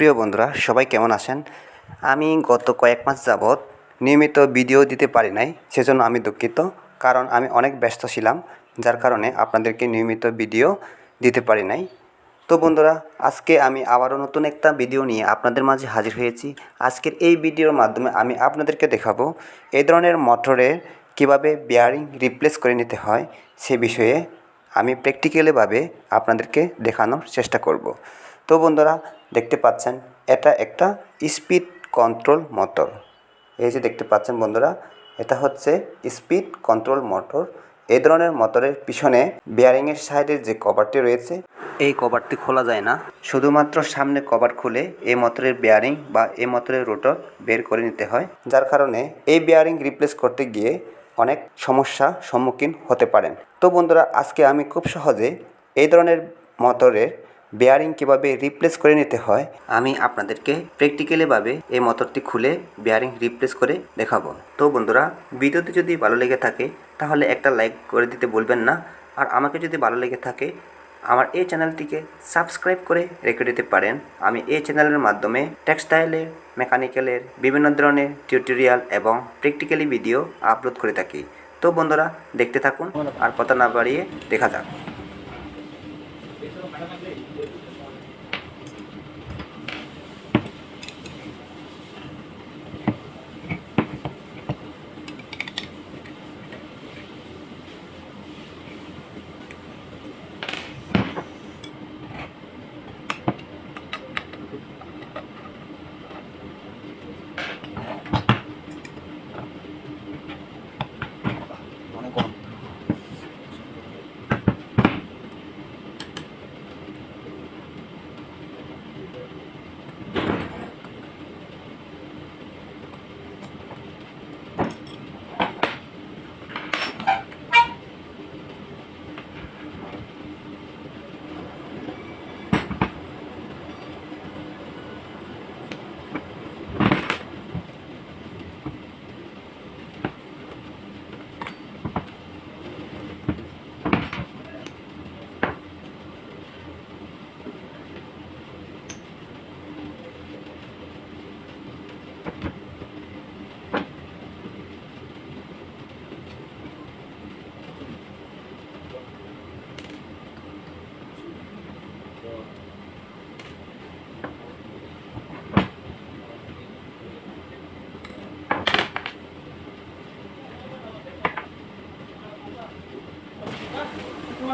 প্রিয় বন্ধুরা, সবাই কেমন আছেন? আমি গত কয়েক মাস যাবৎ নিয়মিত ভিডিও দিতে পারি নাই, সেজন্য আমি দুঃখিত। কারণ আমি অনেক ব্যস্ত ছিলাম, যার কারণে আপনাদেরকে নিয়মিত ভিডিও দিতে পারি নাই। তো বন্ধুরা, আজকে আমি আবারও নতুন একটা ভিডিও নিয়ে আপনাদের মাঝে হাজির হয়েছি। আজকের এই ভিডিওর মাধ্যমে আমি আপনাদেরকে দেখাবো, এই ধরনের মোটরের কীভাবে বিয়ারিং রিপ্লেস করে নিতে হয়, সে বিষয়ে আমি প্র্যাকটিক্যালিভাবে আপনাদেরকে দেখানোর চেষ্টা করব। তো বন্ধুরা, দেখতে পাচ্ছেন, এটা একটা স্পিড কন্ট্রোল মোটর। এই যে দেখতে পাচ্ছেন বন্ধুরা, এটা হচ্ছে স্পিড কন্ট্রোল মোটর। এই ধরনের মোটরের পিছনে বেয়ারিংয়ের সাইডের যে কভারটি রয়েছে, এই কভারটি খোলা যায় না। শুধুমাত্র সামনে কভার খুলে এই মোটরের বেয়ারিং বা এই মোটরের রোটর বের করে নিতে হয়। যার কারণে এই বেয়ারিং রিপ্লেস করতে গিয়ে অনেক সমস্যা সম্মুখীন হতে পারেন। তো বন্ধুরা, আজকে আমি খুব সহজে এই ধরনের মোটরের বেয়ারিং কীভাবে রিপ্লেস করে নিতে হয়, আমি আপনাদেরকে প্র্যাকটিক্যালিভাবে এই মোটরটি খুলে বেয়ারিং রিপ্লেস করে দেখাবো। তো বন্ধুরা, ভিডিওটি যদি ভালো লেগে থাকে, তাহলে একটা লাইক করে দিতে বলবেন না। আর আমাকে যদি ভালো লেগে থাকে, আমার এই চ্যানেলটিকে সাবস্ক্রাইব করে রেখে দিতে পারেন। আমি এই চ্যানেলের মাধ্যমে টেক্সটাইলের মেকানিক্যালের বিভিন্ন ধরনের টিউটোরিয়াল এবং প্র্যাকটিক্যালি ভিডিও আপলোড করে থাকি। তো বন্ধুরা, দেখতে থাকুন, আর কথা না বাড়িয়ে দেখা যাক। いいです。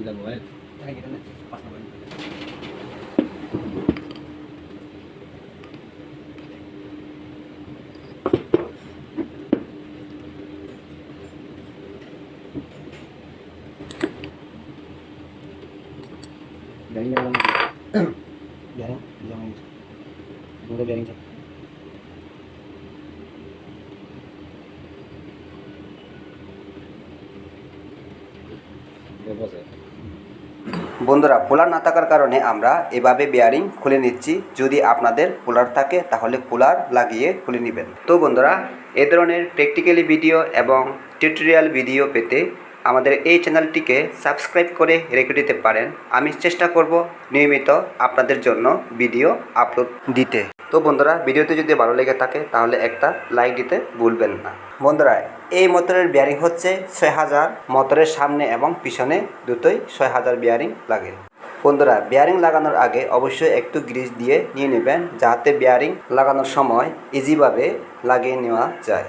bilang nah, gue gitu, pas Garing lang. Garing. Garing. Garing. বন্ধুরা, পোলার না থাকার কারণে আমরা এভাবে বেয়ারিং খুলে নিচ্ছি। যদি আপনাদের পোলার থাকে, তাহলে পোলার লাগিয়ে খুলে নেবেন। তো বন্ধুরা, এ ধরনের প্র্যাকটিক্যালি ভিডিও এবং টিউটোরিয়াল ভিডিও পেতে আমাদের এই চ্যানেলটিকে সাবস্ক্রাইব করে রেখে দিতে পারেন। আমি চেষ্টা করব নিয়মিত আপনাদের জন্য ভিডিও আপলোড দিতে। তো বন্ধুরা ভিডিওতে যদি ভালো লেগে থাকে, তাহলে একটা লাইক দিতে ভুলবেন না। বন্ধুরা, এই মোটরের বিয়ারিং হচ্ছে ছয় হাজার মোটরের সামনে এবং পিছনে দুটোই ছয় হাজার বিয়ারিং লাগে। বন্ধুরা বিয়ারিং লাগানোর আগে অবশ্যই একটু গ্রিজ দিয়ে নিয়ে নেবেন, যাতে বিয়ারিং লাগানোর সময় ইজিভাবে লাগিয়ে নেওয়া যায়।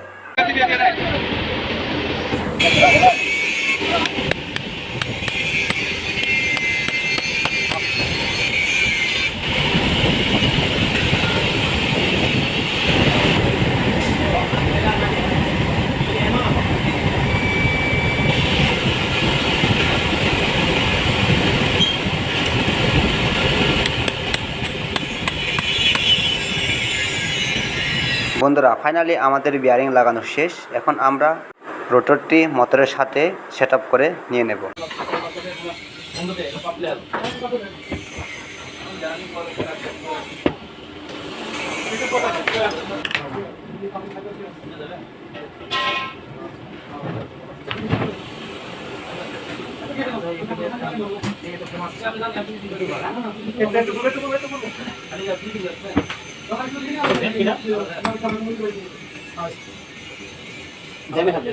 বন্ধুরা ফাইনালি আমাদের বিয়ারিং লাগানো শেষ। এখন আমরা রোটরটি মোটরের সাথে সেট করে নিয়ে নেব। বন্ধুতে প্লেয়ার জেমে হাতে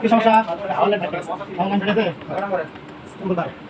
কি সমস্যা অনলাইন থাকে অনলাইন থাকে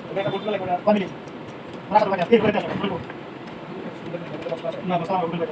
তো দেন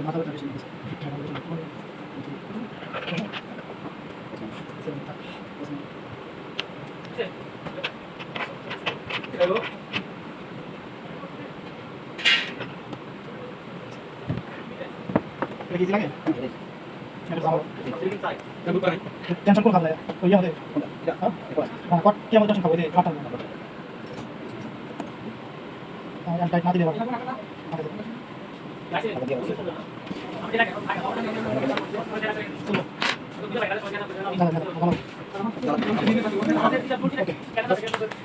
গেল বাকি সিক্সটি আসলো ঠিক আছে কয় মিনিট মারা করে এই করে আসো বলব না বস আমার বলব লাগে টেনশন কোন খাবে তো ইয়ে হবে হ্যাঁ কট কি আমাদের টেনশন খাবে এই কাটা আমি